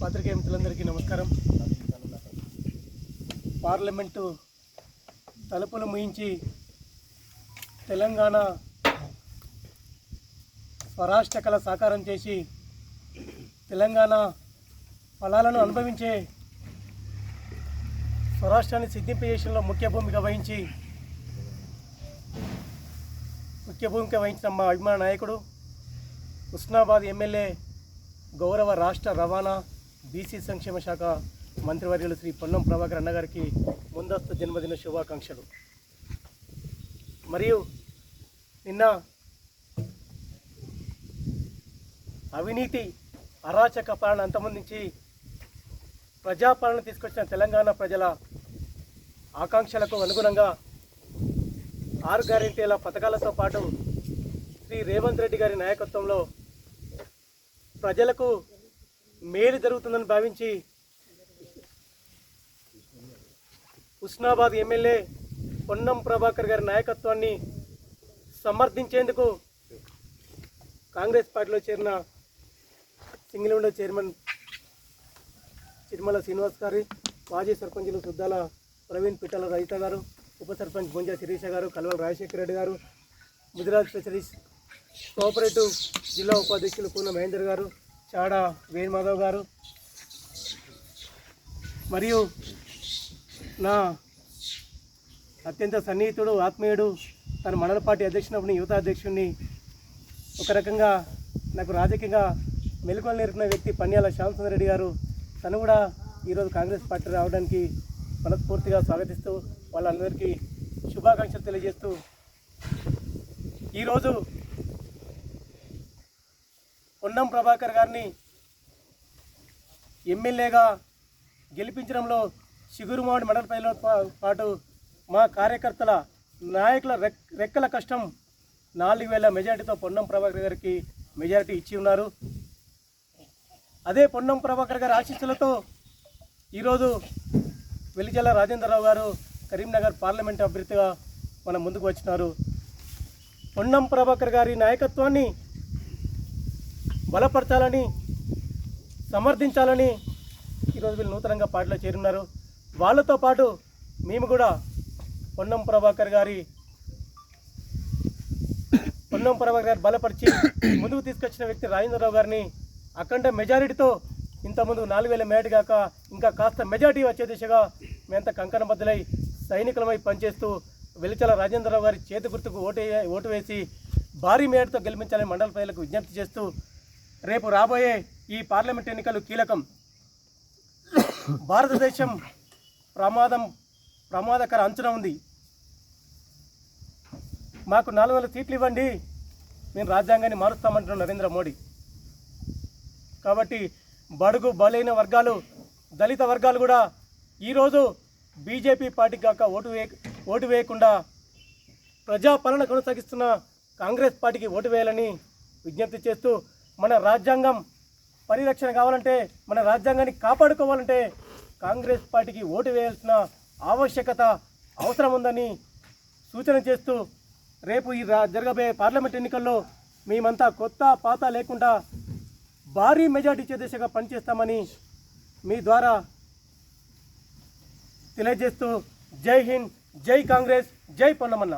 పత్రికా మిత్రులందరికీ నమస్కారం. పార్లమెంటు తలుపులు ముయించి తెలంగాణ స్వరాష్ట్ర కళ సాకారం చేసి తెలంగాణ ఫలాలను అనుభవించే స్వరాష్ట్రాన్ని సిద్ధింపజేషన్లో ముఖ్య భూమిక వహించి ముఖ్య భూమిక వహించిన మా అభిమాన నాయకుడు హుస్నాబాద్ ఎమ్మెల్యే గౌరవ రాష్ట్ర రవాణా బీసీ సంక్షేమ శాఖ మంత్రివర్యులు శ్రీ పొన్నం ప్రభాకర్ అన్నగారికి ముందస్తు జన్మదిన శుభాకాంక్షలు. మరియు నిన్న అవినీతి అరాచక పాలన అంతమొందించి ప్రజాపాలన తీసుకొచ్చిన తెలంగాణ ప్రజల ఆకాంక్షలకు అనుగుణంగా ఆరు గ్యారెంటీల పథకాలతో పాటు శ్రీ రేవంత్ రెడ్డి గారి నాయకత్వంలో ప్రజలకు మేలు జరుగుతుందని భావించి హుస్నాబాద్ ఎమ్మెల్యే పొన్నం ప్రభాకర్ గారి నాయకత్వాన్ని సమర్థించేందుకు కాంగ్రెస్ పార్టీలో చేరిన single window chairman Chirumala Srinivas గారి మాజీ సర్పంచులు సుద్దాల ప్రవీణ్ పిట్టల రజిత గారు ఉప సర్పంచ్ గుంజా శిరీష గారు కల్వల రాజశేఖర రెడ్డి గారు ముదిరాజ్ స్పెషలిస్ట్ కోఆపరేటివ్ జిల్లా ఉపాధ్యక్షులు పూర్ణ మహేందర్ గారు చాడ వేణుమాధవ్ గారు మరియు నా అత్యంత సన్నిహితుడు ఆత్మీయుడు తన మండల పార్టీ అధ్యక్షుడిని యువత అధ్యక్షుడిని ఒక రకంగా నాకు రాజకీయంగా మెలకువలు నేర్పిన వ్యక్తి పన్యాల శ్యామసుందర్ రెడ్డి గారు. తను కూడా ఈరోజు కాంగ్రెస్ పార్టీ రావడానికి మనస్ఫూర్తిగా స్వాగతిస్తూ వాళ్ళందరికీ శుభాకాంక్షలు తెలియజేస్తూ ఈరోజు పొన్నం ప్రభాకర్ గారిని ఎమ్మెల్యేగా గెలిపించడంలో సిగురుమాడి మండలపైలో పాటు మా కార్యకర్తల నాయకుల రెక్ రెక్కల కష్టం నాలుగు వేల మెజార్టీతో పొన్నం ప్రభాకర్ గారికి మెజారిటీ ఇచ్చి ఉన్నారు. అదే పొన్నం ప్రభాకర్ గారి ఆశీస్సులతో ఈరోజు వెలిజల్ల రాజేంద్రరావు గారు కరీంనగర్ పార్లమెంట్ అభ్యర్థిగా మన ముందుకు వచ్చినారు. పొన్నం ప్రభాకర్ గారి నాయకత్వాన్ని బలపరచాలని సమర్థించాలని ఈరోజు వీళ్ళు నూతనంగా పార్టీలో చేరున్నారు. వాళ్ళతో పాటు మేము కూడా పొన్నం ప్రభాకర్ గారి పొన్నం ప్రభాకర్ గారు బలపరిచి ముందుకు తీసుకొచ్చిన వ్యక్తి రాజేంద్రరావు గారిని అఖండ మెజారిటీతో ఇంతకుముందు నాలుగు వేల మేటి కాక ఇంకా కాస్త మెజారిటీ వచ్చే దిశగా మేంత కంకణబద్దులై సైనికులమై పనిచేస్తూ వెలిచల రాజేంద్రరావు గారి చేతి గుర్తుకు ఓటు వే- ఓటు వేసి భారీ మేరతో గెలిపించాలని మండల ప్రజలకు విజ్ఞప్తి చేస్తూ రేపు రాబోయే ఈ పార్లమెంట్ ఎన్నికలు కీలకం. భారతదేశం ప్రమాదం ప్రమాదకర అంచున ఉంది. మాకు నాలుగు వందల సీట్లు ఇవ్వండి. మేము రాజ్యాంగాన్ని మారుస్తామంటున్నాం నరేంద్ర మోడీ. కాబట్టి బడుగు బలైన వర్గాలు దళిత వర్గాలు కూడా ఈరోజు బీజేపీ పార్టీ కాక ఓటు వే ఓటు వేయకుండా ప్రజాపాలన కొనసాగిస్తున్న కాంగ్రెస్ పార్టీకి ఓటు వేయాలని విజ్ఞప్తి చేస్తూ మన రాజ్యాంగం పరిరక్షణ కావాలంటే మన రాజ్యాంగాన్ని కాపాడుకోవాలంటే కాంగ్రెస్ పార్టీకి ఓటు వేయాల్సిన ఆవశ్యకత అవసరం ఉందని సూచన చేస్తూ రేపు ఈ రా జరగబోయే పార్లమెంట్ ఎన్నికల్లో మేమంతా కొత్త పాత లేకుండా భారీ మెజార్టీ ఇచ్చే దిశగా పనిచేస్తామని మీ ద్వారా తెలియజేస్తూ జై హింద్ జై కాంగ్రెస్ జై పొన్నమన్న.